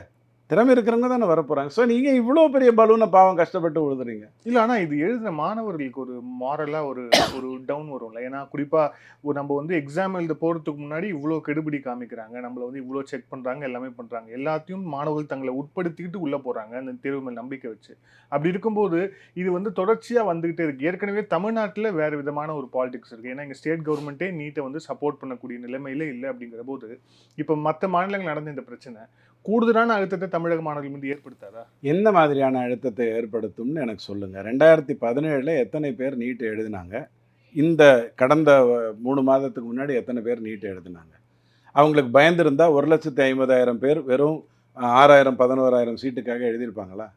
திறமை இருக்கிறவங்க தானே வரப்போகிறாங்க ஸோ நீங்கள் இவ்வளோ பெரிய பலூனை பாவம் கஷ்டப்பட்டு விழுதுறீங்க இல்லை ஆனால் இது எழுதின மாணவர்களுக்கு ஒரு மாரலாக ஒரு ஒரு டவுன் வரும்ல. ஏன்னா குறிப்பாக ஒரு நம்ம வந்து எக்ஸாம் எழுத போகிறதுக்கு முன்னாடி இவ்வளோ கெடுபிடி காமிக்கிறாங்க. நம்மள வந்து இவ்வளோ செக் பண்ணுறாங்க எல்லாமே பண்ணுறாங்க எல்லாத்தையும் மாணவர்கள் தங்களை உட்படுத்திக்கிட்டு உள்ளே போகிறாங்க அந்த தேர்வு மேல் நம்பிக்கை வச்சு. அப்படி இருக்கும்போது இது வந்து தொடர்ச்சியாக வந்துகிட்டே இருக்குது ஏற்கனவே தமிழ்நாட்டில் வேறு விதமான ஒரு பாலிடிக்ஸ் இருக்குது ஏன்னா இங்கே ஸ்டேட் கவர்மெண்ட்டே நீட்டை வந்து சப்போர்ட் பண்ணக்கூடிய நிலைமையிலே இல்லை அப்படிங்கிற போது இப்போ மற்ற மாநிலங்கள் நடந்த இந்த பிரச்சனை கூடுதலான அழுத்தத்தை தமிழக மாணவர்கள் மீது ஏற்படுத்தாதா? எந்த மாதிரியான அழுத்தத்தை ஏற்படுத்தும்னு எனக்கு சொல்லுங்கள் ரெண்டாயிரத்தி பதினேழில் எத்தனை பேர் நீட்டு எழுதினாங்க? இந்த கடந்த மூணு மாதத்துக்கு முன்னாடி எத்தனை பேர் நீட்டு எழுதினாங்க? அவங்களுக்கு பயந்திருந்தா ஒரு லட்சத்தி ஐம்பதாயிரம் பேர் வெறும் ஆறாயிரம் பதினோராயிரம் சீட்டுக்காக எழுதியிருப்பாங்களா?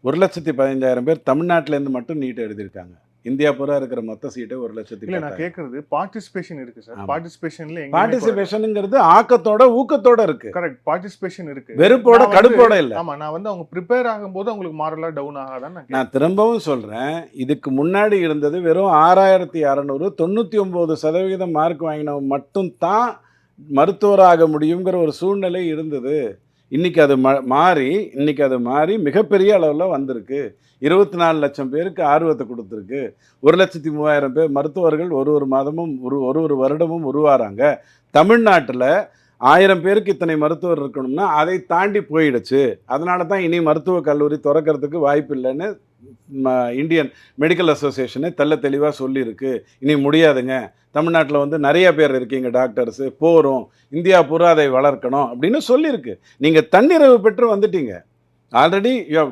ஒரு லட்சத்தி பதினஞ்சாயிரம் பேர் தமிழ்நாட்டிலேருந்து மட்டும் நீட்டு எழுதியிருக்காங்க. இந்தியா பூரா இருக்கிற மொத்த சீட்டை ஒரு லட்சத்தி இல்ல நான் கேக்குறது பார்ட்டிசிபேஷன் இருக்கு சார். பார்ட்டிசிபேஷன்ல பார்ட்டிசிபேஷனுங்கிறது ஆக்கத்தோட ஊக்கத்தோட இருக்கு. கரெக்ட் பார்ட்டிசிபேஷன் இருக்கு. வெறுப்போட கடுப்போட இல்லை. ஆமா நான் வந்து அவங்க ப்ரிப்பேர் ஆகும்போது அவங்களுக்கு மாரலா டவுன் ஆகாதான் நான் திரும்பவும் சொல்கிறேன் இதுக்கு முன்னாடி இருந்தது வெறும் ஆறாயிரத்தி அறநூறு தொண்ணூற்றி ஒம்பது சதவிகிதம் மார்க் வாங்கினவன் மட்டும்தான் மருத்துவராக முடியுங்கிற ஒரு சூழ்நிலை இருந்தது. இன்றைக்கி அது ம மாறி இன்றைக்கி அது மாறி மிகப்பெரிய அளவில் வந்திருக்கு. இருபத்தி நாலு லட்சம் பேருக்கு ஆர்வத்தை கொடுத்துருக்கு. ஒரு லட்சத்தி மூவாயிரம் பேர் மருத்துவர்கள் ஒரு ஒரு மாதமும் ஒரு ஒரு ஒரு வருடமும் உருவாராங்க தமிழ்நாட்டில் ஆயிரம் பேருக்கு இத்தனை மருத்துவர் இருக்கணும்னா அதை தாண்டி போயிடுச்சு. அதனால தான் இனி மருத்துவக் கல்லூரி திறக்கிறதுக்கு வாய்ப்பு இல்லைன்னு இந்தியன் மெடிக்கல் அசோசியேஷனே தெல்ல தெளிவாக சொல்லியிருக்கு. இனி முடியாதுங்க. தமிழ்நாட்டில் வந்து நிறைய பேர் இருக்கீங்க டாக்டர்ஸு போகிறோம் இந்தியா பூரா அதை வளர்க்கணும் அப்படின்னு சொல்லியிருக்கு. நீங்கள் தன்னிறைவு பெற்று வந்துட்டீங்க. Already you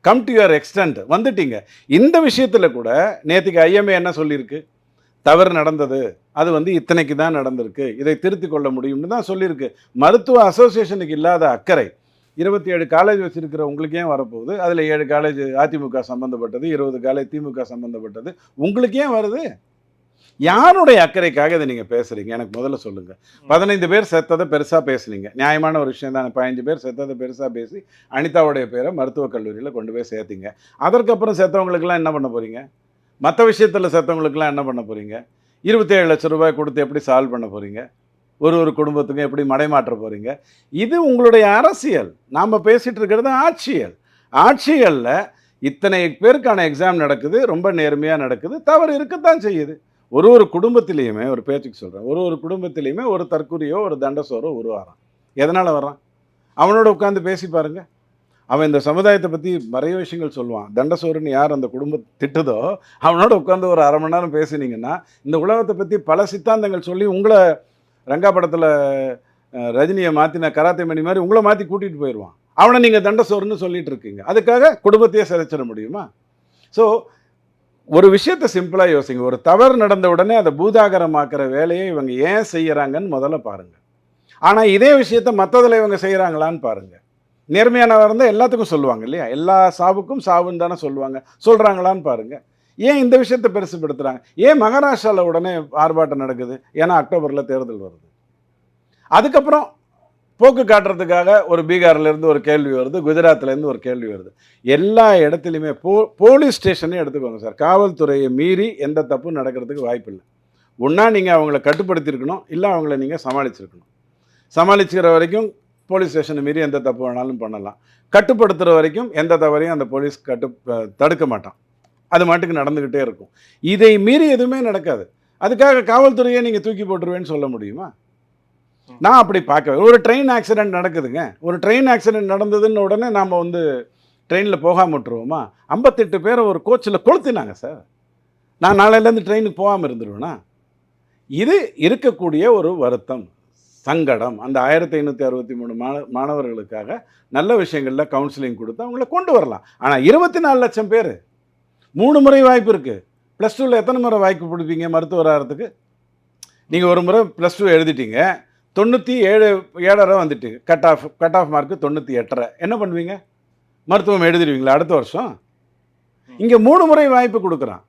come to your extent வந்துட்டீங்க. இந்த விஷயத்தில் கூட நேற்றுக்கு ஐஎம்ஏ என்ன சொல்லியிருக்கு? தவறு நடந்தது. அது வந்து இத்தனைக்கு தான் நடந்திருக்கு. இதை திருத்திக் கொள்ள முடியும்னு தான் சொல்லியிருக்கு. மருத்துவ அசோசியேஷனுக்கு இல்லாத அக்கறை. இருபத்தி ஏழு காலேஜ் வச்சிருக்கிற உங்களுக்கு ஏன் வரப்போகுது. அதில் ஏழு காலேஜ் அதிமுக சம்மந்தப்பட்டது இருபது காலேஜ் திமுக சம்மந்தப்பட்டது உங்களுக்கு ஏன் வருது. யாருடைய அக்கறைக்காக இதை நீங்கள் பேசுகிறீங்க எனக்கு முதல்ல சொல்லுங்கள் பதினைந்து பேர் செத்ததை பெருசாக பேசுனீங்க. நியாயமான ஒரு விஷயம் தானே. பதினஞ்சு பேர் செத்ததை பெருசாக பேசி அனிதாவுடைய பேரை மருத்துவக் கல்லூரியில் கொண்டு போய் சேர்த்தீங்க. அதற்கப்புறம் செத்தவங்களுக்கெல்லாம் என்ன பண்ண போகிறீங்க மற்ற விஷயத்தில் செத்தவங்களுக்கெல்லாம் என்ன பண்ண போகிறீங்க இருபத்தேழு லட்ச ரூபாய் கொடுத்து எப்படி சால்வ் பண்ண போகிறீங்க ஒரு ஒரு குடும்பத்துக்கும் எப்படி மடைமாற்ற போகிறீங்க இது உங்களுடைய அரசியல். நாம் பேசிகிட்டு இருக்கிறது ஆட்சியல். ஆட்சிகளில் இத்தனை பேருக்கான எக்ஸாம் நடக்குது ரொம்ப நேர்மையாக நடக்குது தவறு இருக்கத்தான் செய்யுது. ஒரு ஒரு குடும்பத்திலையுமே ஒரு பேச்சுக்கு சொல்கிறேன் ஒரு ஒரு குடும்பத்திலையுமே ஒரு தற்கொலையோ ஒரு தண்டசோரோ உருவாகிறான் எதனால் வர்றான்? அவனோட உட்காந்து பேசி பாருங்கள் அவன் இந்த சமுதாயத்தை பற்றி நிறைய விஷயங்கள் சொல்லுவான். தண்டசோறுன்னு யார் அந்த குடும்ப திட்டுதோ அவனோட உட்காந்து ஒரு அரை மணி நேரம் பேசினீங்கன்னா இந்த உலகத்தை பற்றி பல சித்தாந்தங்கள் சொல்லி உங்களை ரங்கா படத்தில் ரஜினியை மாற்றின கராத்தே மணி மாதிரி உங்களை மாற்றி கூட்டிகிட்டு போயிடுவான் அவனை நீங்கள் தண்டசோர்னு சொல்லிட்டு இருக்கீங்க. அதுக்காக குடும்பத்தையே சிதைச்சிட முடியுமா? ஸோ ஒரு விஷயத்தை சிம்பிளாக யோசிங்க. ஒரு தவறு நடந்த உடனே அதை பூதாகரமாக்குற வேலையை இவங்க ஏன் செய்கிறாங்கன்னு முதல்ல பாருங்கள் ஆனால் இதே விஷயத்த மற்றதில் இவங்க செய்கிறாங்களான்னு பாருங்கள் நேர்மையானவர் இருந்தால் எல்லாத்துக்கும் சொல்லுவாங்க இல்லையா? எல்லா சாவுக்கும் சாவுன்னு தானே சொல்லுவாங்க. சொல்கிறாங்களான்னு பாருங்கள் ஏன் இந்த விஷயத்தை பெருசுப்படுத்துகிறாங்க ஏன் மகாராஷ்டிராவில் உடனே ஆர்ப்பாட்டம் நடக்குது? ஏன்னா அக்டோபரில் தேர்தல் வருது. அதுக்கப்புறம் போக்கு காட்டுறதுக்காக ஒரு பீகார்லேருந்து ஒரு கேள்வி வருது குஜராத்லேருந்து ஒரு கேள்வி வருது. எல்லா இடத்துலையுமே போ போலீஸ் ஸ்டேஷனே எடுத்துக்கோங்க சார். காவல்துறையை மீறி எந்த தப்பும் நடக்கிறதுக்கு வாய்ப்பு இல்லை ஒன்றா நீங்கள் அவங்கள கட்டுப்படுத்தியிருக்கணும் இல்லை அவங்கள நீங்கள் சமாளிச்சிருக்கணும். சமாளிச்சுக்கிற வரைக்கும் போலீஸ் ஸ்டேஷனை மீறி எந்த தப்பு வேணாலும் பண்ணலாம். கட்டுப்படுத்துகிற வரைக்கும் எந்த தவறையும் அந்த போலீஸ் கட்டு தடுக்க மாட்டான். அது மாட்டுக்கு நடந்துக்கிட்டே இருக்கும். இதை மீறி எதுவுமே நடக்காது. அதுக்காக காவல்துறையை நீங்கள் தூக்கி போட்டுருவேன்னு சொல்ல முடியுமா? நான் அப்படி பார்க்கவே ஒரு ட்ரெயின் ஆக்சிடெண்ட் நடக்குதுங்க. ஒரு ட்ரெயின் ஆக்சிடென்ட் நடந்ததுன்னு உடனே நாம் வந்து ட்ரெயினில் போகாமல் விட்டுருவோமா? ஐம்பத்தெட்டு பேரை ஒரு கோச்சில் கொளுத்தினாங்க சார் நான் நாளையிலேருந்து ட்ரெயினுக்கு போகாமல் இருந்துருவேனா? இது இருக்கக்கூடிய ஒரு வருத்தம் சங்கடம். அந்த ஆயிரத்தி ஐநூற்றி அறுபத்தி மூணு மாண மாணவர்களுக்காக நல்ல விஷயங்களில் கவுன்சிலிங் கொடுத்து அவங்கள கொண்டு வரலாம். ஆனால் இருபத்தி நாலு லட்சம் பேர் மூணு முறை வாய்ப்பு இருக்குது ப்ளஸ் டூவில் எத்தனை முறை வாய்ப்பு கொடுப்பீங்க மருத்துவர் ஆகிறதுக்கு நீங்கள் ஒரு முறை ப்ளஸ் டூ எழுதிட்டீங்க. தொண்ணூற்றி ஏழு ஏழரை வந்துட்டு. Cut off cut off mark தொண்ணூற்றி எட்டரை. என்ன பண்ணுவீங்க? மருத்துவம் எழுதிடுவீங்களா அடுத்த வருஷம்? இங்கே மூணு முறை வாய்ப்பு கொடுக்குறான்.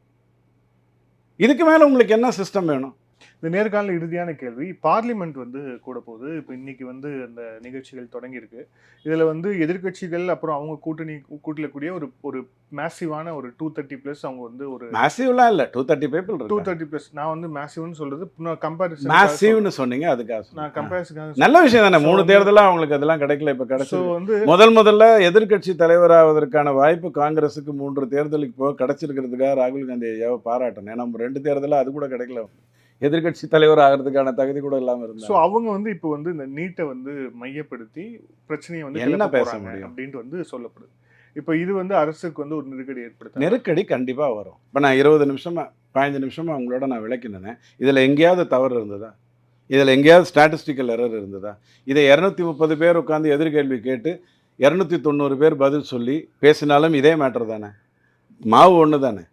இதுக்கு மேலே உங்களுக்கு என்ன சிஸ்டம் வேணும்? இந்த நேர்காணல் இறுதியான கேள்வி. பார்லிமெண்ட் வந்து கூட போகுது இப்போ இன்னைக்கு வந்து அந்த நிகழ்ச்சிகள் தொடங்கியிருக்கு. இதில் வந்து எதிர்க்கட்சிகள் அப்புறம் அவங்க கூட்டணி கூட்டக்கூடிய ஒரு ஒரு மேசிவான ஒரு டூ தேர்ட்டி ப்ளஸ் அவங்க வந்து ஒரு மேசிவ்லாம் இல்லை. Two thirty people two thirty plus நான் வந்து மேசிவ்னு சொல்றது கம்பேரிசன் மேசிவ்னு சொன்னீங்க அதுக்காக. நான் கம்பேரிசன் நல்ல விஷயம் தானே. மூணு So வந்து- தேர்தலா அவங்களுக்கு அதெல்லாம் கிடைக்கல இப்போ ஸோ கிடைச்சது வந்து முதல் முதல்ல எதிர்க்கட்சி தலைவராவதற்கான வாய்ப்பு காங்கிரஸுக்கு மூன்று தேர்தலுக்கு போக கிடைச்சிருக்கிறதுக்காக ராகுல் காந்தி ஐயாவை பாராட்டணும். ஏன்னா நம்ம ரெண்டு தேர்தலில் அது கூட கிடைக்கல. எதிர்க்கட்சி தலைவர் ஆகிறதுக்கான தகுதி கூட இல்லாமல் ஸோ இருந்தாங்க அவங்க வந்து இப்போ வந்து இந்த நீட்டை வந்து மையப்படுத்தி பிரச்சனையை வந்து என்ன பேச முடியும்? அப்படின்ட்டு வந்து சொல்லப்படுது. இப்போ இது வந்து அரசுக்கு வந்து ஒரு நெருக்கடி ஏற்படுத்த? நெருக்கடி கண்டிப்பாக வரும். இப்போ நான் இருபது நிமிஷமா பதினஞ்சு நிமிஷமா அவங்களோட நான் விளக்கினேன். இதில் எங்கேயாவது தவறு இருந்ததா? இதில் எங்கேயாவது ஸ்டாட்டிஸ்டிக்கல் எரர் இருந்ததா? இதை இரநூத்தி முப்பது பேர் உட்காந்து எதிர்கேள்வி கேட்டு இரநூத்தி தொண்ணூறு பேர் பதில் சொல்லி பேசினாலும் இதே மேட்டர் தானே? மாவு ஒன்று தானே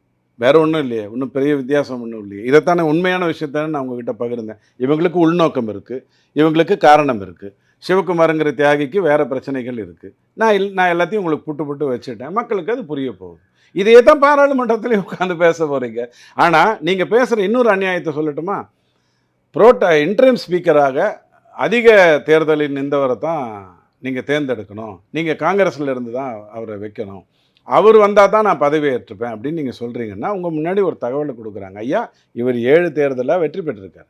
வேற ஒன்றும் இல்லையே. ஒன்றும் பெரிய வித்தியாசம் ஒன்றும் இல்லையே. இதைத்தானே உண்மையான விஷயத்தானே நான் உங்ககிட்ட பகிர்ந்தேன். இவங்களுக்கு உள்நோக்கம் இருக்குது இவங்களுக்கு காரணம் இருக்குது சிவகுமாருங்கிற தியாகிக்கு வேறு பிரச்சனைகள் இருக்குது நான் இல் நான் எல்லாத்தையும் உங்களுக்கு புட்டு புட்டு வச்சுட்டேன். மக்களுக்கு அது புரிய போகுது. இதையே தான் பாராளுமன்றத்துலேயும் உட்காந்து பேச போகிறீங்க ஆனால் நீங்கள் பேசுகிற இன்னொரு அநியாயத்தை சொல்லட்டுமா? புரோட்டா இன்டர்ம் ஸ்பீக்கராக அதிக தேர்தலில் நின்றவரை தான் நீங்கள் தேர்ந்தெடுக்கணும். நீங்கள் காங்கிரஸில் இருந்து தான் அவரை வைக்கணும். அவர் வந்தால் தான் நான் பதவி ஏற்றுப்பேன் அப்படின்னு நீங்கள் சொல்கிறீங்கன்னா உங்கள் முன்னாடி ஒரு தகவலை கொடுக்குறாங்க. ஐயா இவர் ஏழு தேர்தலாக வெற்றி பெற்றிருக்கார்.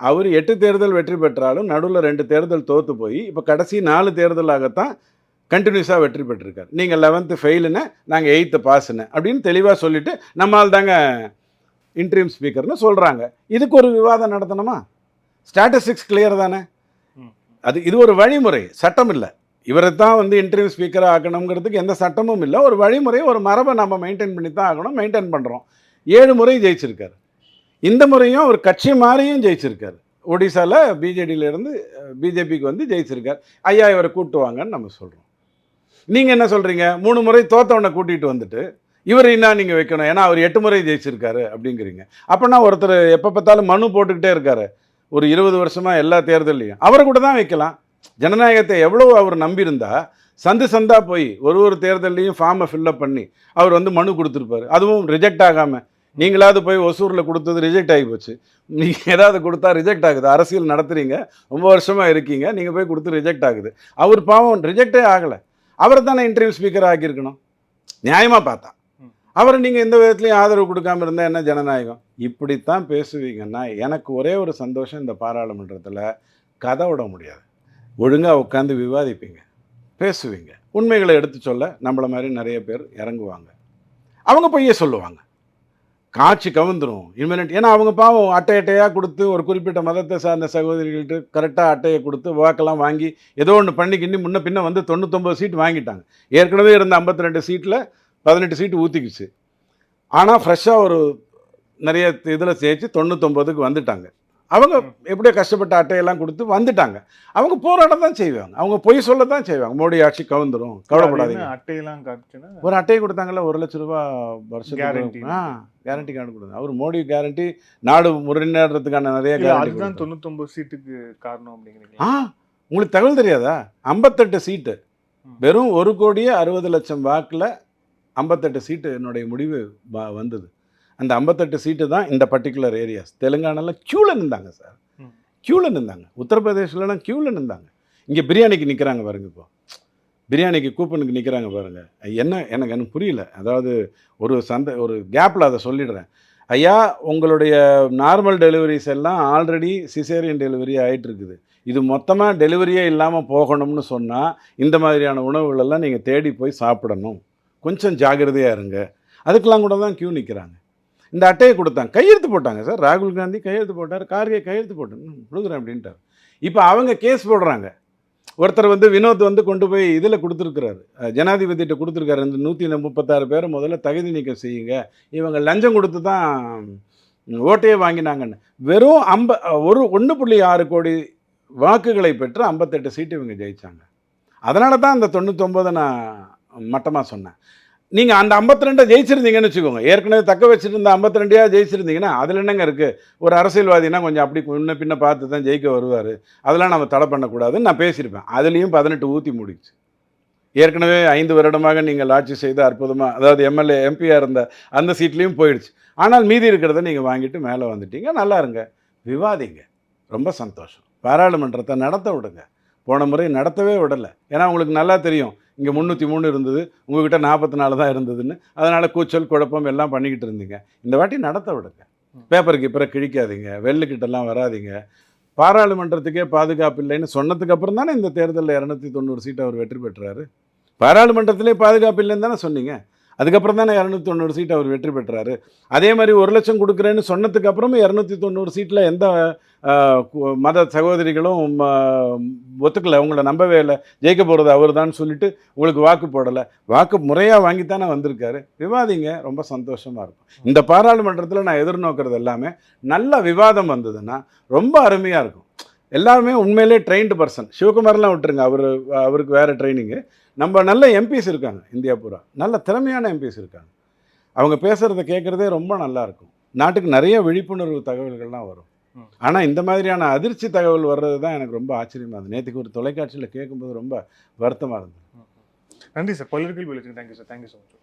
அவர் எட்டு தேர்தல் வெற்றி பெற்றாலும் நடுவில் ரெண்டு தேர்தல் தோற்று போய் இப்போ கடைசி நாலு தேர்தலாகத்தான் கண்டினியூஸாக வெற்றி பெற்றிருக்கார். நீங்கள் லெவன்த்து ஃபெயிலுன்னு நாங்கள் எயித்து பாஸுன்னு அப்படின்னு தெளிவாக சொல்லிவிட்டு நம்மால் தாங்க இன்ட்ரீம் ஸ்பீக்கர்னு சொல்கிறாங்க இதுக்கு ஒரு விவாதம் நடத்தணுமா? ஸ்டாட்டிஸ்டிக்ஸ் கிளியர் தானே. அது இது ஒரு வழிமுறை. சட்டம் இல்லை இவரை தான் வந்து இன்டர்வியூ ஸ்பீக்கராக ஆக்கணுங்கிறதுக்கு எந்த சட்டமும் இல்லை. ஒரு வழிமுறை ஒரு மரபை நம்ம மெயின்டைன் பண்ணி தான் ஆகணும் மெயின்டைன் பண்ணுறோம் ஏழு முறை ஜெயிச்சிருக்காரு. இந்த முறையும் ஒரு கட்சி மாறியும் ஜெயிச்சிருக்காரு. ஒடிசாவில் பிஜேடியிலேருந்து பிஜேபிக்கு வந்து ஜெயிச்சிருக்கார். ஐயா இவரை கூப்பிட்டு வாங்கன்னு நம்ம சொல்கிறோம் நீங்கள் என்ன சொல்கிறீங்க மூணு முறை தோத்தவனை கூட்டிகிட்டு வந்துட்டு இவர் என்ன நீங்கள் வைக்கணும்? ஏன்னா அவர் எட்டு முறை ஜெயிச்சிருக்காரு அப்படிங்கிறீங்க. அப்போனா ஒருத்தர் எப்போ பார்த்தாலும் மனு போட்டுக்கிட்டே இருக்காரு. ஒரு இருபது வருஷமாக எல்லா தேர்தல்லையும். அவரை கூட தான் வைக்கலாம். ஜனநாயகத்தை எவ்வளோ அவர் நம்பியிருந்தா சந்து சந்தா போய் ஒரு ஒரு தேர்தல்லையும் ஃபார்மை ஃபில்லப் பண்ணி அவர் வந்து மனு கொடுத்துருப்பாரு. அதுவும் ரிஜெக்ட் ஆகாமல் நீங்களாவது போய் ஒசூரில் கொடுத்தது ரிஜெக்ட் ஆகி போச்சு. நீங்கள் ஏதாவது கொடுத்தா ரிஜெக்ட் ஆகுது. அரசியல் நடத்துகிறீங்க ரொம்ப வருஷமாக இருக்கீங்க. நீங்கள் போய் கொடுத்து ரிஜெக்ட் ஆகுது. அவர் பாவம் ரிஜெக்டே ஆகலை. அவரை தானே இன்டர்வியூ ஸ்பீக்கர் ஆக்கியிருக்கணும்? நியாயமாக பார்த்தா. அவர் நீங்கள் எந்த விதத்துலையும் ஆதரவு கொடுக்காம இருந்தால் என்ன ஜனநாயகம்? இப்படித்தான் பேசுவீங்கன்னா எனக்கு ஒரே ஒரு சந்தோஷம் இந்த பாராளுமன்றத்தில். கதை விட முடியாது. ஒழுங்காக உட்காந்து விவாதிப்பீங்க பேசுவீங்க. உண்மைகளை எடுத்து சொல்ல நம்மள மாதிரி நிறைய பேர் இறங்குவாங்க. அவங்க பொய்யே சொல்லுவாங்க. காட்சி கவுந்துரும் இனிமேல் ஏன்னா அவங்க பாவம் அட்டை அட்டையாக கொடுத்து ஒரு குறிப்பிட்ட மதத்தை சார்ந்த சகோதரிகள்கிட்ட கரெக்டாக அட்டையை கொடுத்து வாக்கெல்லாம் வாங்கி ஏதோ ஒன்று பண்ணி கிண்ணி முன்ன பின்ன வந்து தொண்ணூத்தொம்பது சீட் வாங்கிட்டாங்க. ஏற்கனவே இருந்த 52 ரெண்டு சீட்டில் பதினெட்டு சீட்டு ஊற்றிக்குச்சு ஆனால் ஃப்ரெஷ்ஷாக ஒரு நிறைய இதில் சேர்த்து தொண்ணூத்தொம்பதுக்கு வந்துட்டாங்க. அவங்க எப்படியோ கஷ்டப்பட்ட அட்டையெல்லாம் கொடுத்து வந்துட்டாங்க. அவங்க போராட்டம் தான் செய்வாங்க. அவங்க பொய் சொல்ல தான் செய்வாங்க. மோடி ஆட்சி கவுந்துரும். கவலைப்படாதீங்க. அட்டையெல்லாம் ஒரு அட்டையை கொடுத்தாங்கல்ல ஒரு லட்ச ரூபா Guarantee. வருஷத்துக்கு ஆ கேரண்டி கார்டு கொடுத்தாங்க அவர் மோடி கேரண்டி நாடு முன்னேறதுக்கான நிறைய கேரண்டி அதுதான் தொண்ணூத்தொன்பது சீட்டுக்கு காரணம் ஆ அப்படிங்கிறீங்களா உங்களுக்கு தகவல் தெரியாதா? ஐம்பத்தெட்டு சீட்டு. வெறும் ஒரு கோடியே அறுபது லட்சம் வாக்கில் ஐம்பத்தெட்டு சீட்டு என்னுடைய முடிவு வந்தது. அந்த ஐம்பத்தெட்டு சீட்டு தான் இந்த பர்டிகுலர் ஏரியாஸ் தெலுங்கானால க்யூவில் நின்றாங்க சார். க்யூவில் நின்றாங்க உத்தரப்பிரதேஷ்லலாம் க்யூவில் நின்றாங்க இங்கே பிரியாணிக்கு நிற்கிறாங்க பாருங்க இப்போ. பிரியாணிக்கு கூப்பனுக்கு நிற்கிறாங்க பாருங்க. என்ன எனக்கு எனக்கு புரியல. அதாவது ஒரு சந்தை ஒரு கேப்பில் அதை சொல்லிடுறேன். ஐயா உங்களுடைய நார்மல் டெலிவரிஸ் எல்லாம் ஆல்ரெடி சிசேரியன் டெலிவரி ஆயிட்டு இருக்குது இது மொத்தமாக டெலிவரியே இல்லாமல் போகணும்னு சொன்னால் இந்த மாதிரியான உணவுகளெல்லாம் நீங்கள் தேடி போய் சாப்பிடணும். கொஞ்சம் ஜாக்கிரதையாக இருங்க. அதுக்கெல்லாம் கூட தான் க்யூ நிற்கிறாங்க இந்த அட்டையை கொடுத்தாங்க. கையெழுத்து போட்டாங்க சார். ராகுல் காந்தி கையெழுத்து போட்டார் கார்கே கையெழுத்து போட்டேன் கொடுக்குறேன் அப்படின்ட்டார். இப்போ அவங்க கேஸ் போடுறாங்க. ஒருத்தர் வந்து வினோத் வந்து கொண்டு போய் இதில் கொடுத்துருக்குறாரு. ஜனாதிபதிகிட்ட கொடுத்துருக்காரு. இந்த நூற்றி முப்பத்தாறு பேரை முதல்ல தகுதி நீக்கம் செய்யுங்க. இவங்க லஞ்சம் கொடுத்து தான் ஓட்டையே வாங்கினாங்கன்னு. வெறும் ஐம்ப ஒரு ஒன்று புள்ளி ஆறு கோடி வாக்குகளை பெற்று ஐம்பத்தெட்டு சீட்டு இவங்க ஜெயித்தாங்க அதனால தான் அந்த தொண்ணூத்தொம்பதை நான் மட்டமாக சொன்னேன். நீங்கள் அந்த 52 ரெண்டை ஜெயிச்சிருந்தீங்கன்னு வச்சுக்கோங்க. ஏற்கனவே தக்க வச்சுட்டு இருந்த 52 ரெண்டையா ஜெயிச்சிருந்தீங்கன்னா அதில் என்னங்க இருக்குது ஒரு அரசியல்வாதினா கொஞ்சம் அப்படி முன்ன பின்ன பார்த்து தான் ஜெயிக்க வருவார். அதெல்லாம் நம்ம தடை பண்ணக்கூடாதுன்னு நான் பேசியிருப்பேன். அதுலேயும் பதினெட்டு ஊற்றி முடிச்சு. ஏற்கனவே ஐந்து வருடமாக நீங்கள் ஆட்சி செய்த அற்புதமாக அதாவது எம்எல்ஏ எம்பியாக இருந்த அந்த சீட்லேயும் போயிடுச்சு. ஆனால் மீதி இருக்கிறத நீங்கள் வாங்கிட்டு மேலே வந்துட்டீங்க. நல்லா இருங்க. விவாதிங்க. ரொம்ப சந்தோஷம். பாராளுமன்றத்தை நடத்த விடுங்க. போன முறை நடத்தவே விடலை. ஏன்னா உங்களுக்கு நல்லா தெரியும். இங்கே முந்நூற்றி மூணு இருந்தது உங்ககிட்ட நாற்பத்தி நாலு தான் இருந்ததுன்னு. அதனால் கூச்சல் குழப்பம் எல்லாம் பண்ணிக்கிட்டு இருந்தீங்க. இந்த வாட்டி நடத்த விடுங்க. பேப்பருக்கு இப்போ கிழிக்காதீங்க. வெள்ளுக்கிட்டெல்லாம் வராதீங்க. பாராளுமன்றத்துக்கே பாதுகாப்பு இல்லைன்னு சொன்னதுக்கு அப்புறம் தானே இந்த தேர்தலில் இரநூத்தி தொண்ணூறு சீட் அவர் வெற்றி பெற்றாரு? பாராளுமன்றத்திலே பாதுகாப்பு இல்லைன்னு தானே சொன்னீங்க? அதுக்கப்புறம் தானே இரநூத்தி தொண்ணூறு சீட் அவர் வெற்றி பெற்றாரு. அதே மாதிரி ஒரு லட்சம் கொடுக்குறேன்னு சொன்னதுக்கு அப்புறமும் இரநூத்தி தொண்ணூறு சீட்டில் எந்த மத சகோதரிகளும் ஒத்துக்கலை. உங்களை நம்பவே இல்லை. ஜெயிக்க போகிறது அவர் தான் சொல்லிட்டு உங்களுக்கு வாக்கு போடலை. வாக்கு முறையாக வாங்கித்தானே வந்திருக்காரு. விவாதிங்க. ரொம்ப சந்தோஷமாக இருக்கும். இந்த பாராளுமன்றத்தில் நான் எதிர்நோக்கிறது எல்லாமே நல்ல விவாதம் வந்ததுன்னா ரொம்ப அருமையாக இருக்கும். எல்லாருமே உண்மையிலே ட்ரெயின்டு பர்சன் சிவகுமார்லாம் விட்டுருங்க. அவர் அவருக்கு வேறு ட்ரைனிங்கு நம்ம நல்ல எம்பிஸ் இருக்காங்க இந்தியா பூரா. நல்ல திறமையான எம்பிஸ் இருக்காங்க. அவங்க பேசுகிறத கேட்குறதே ரொம்ப நல்லா இருக்கும். நாட்டுக்கு நிறைய விழிப்புணர்வு தகவல்கள்லாம் வரும். ஆனால் இந்த மாதிரியான அதிர்ச்சி தகவல் வர்றது தான் எனக்கு ரொம்ப ஆச்சரியமாக இருந்தது. நேற்றுக்கு ஒரு தொலைக்காட்சியில் கேட்கும்போது ரொம்ப வருத்தமாக இருந்தது. நன்றி sir. Political village thank you sir thank you so much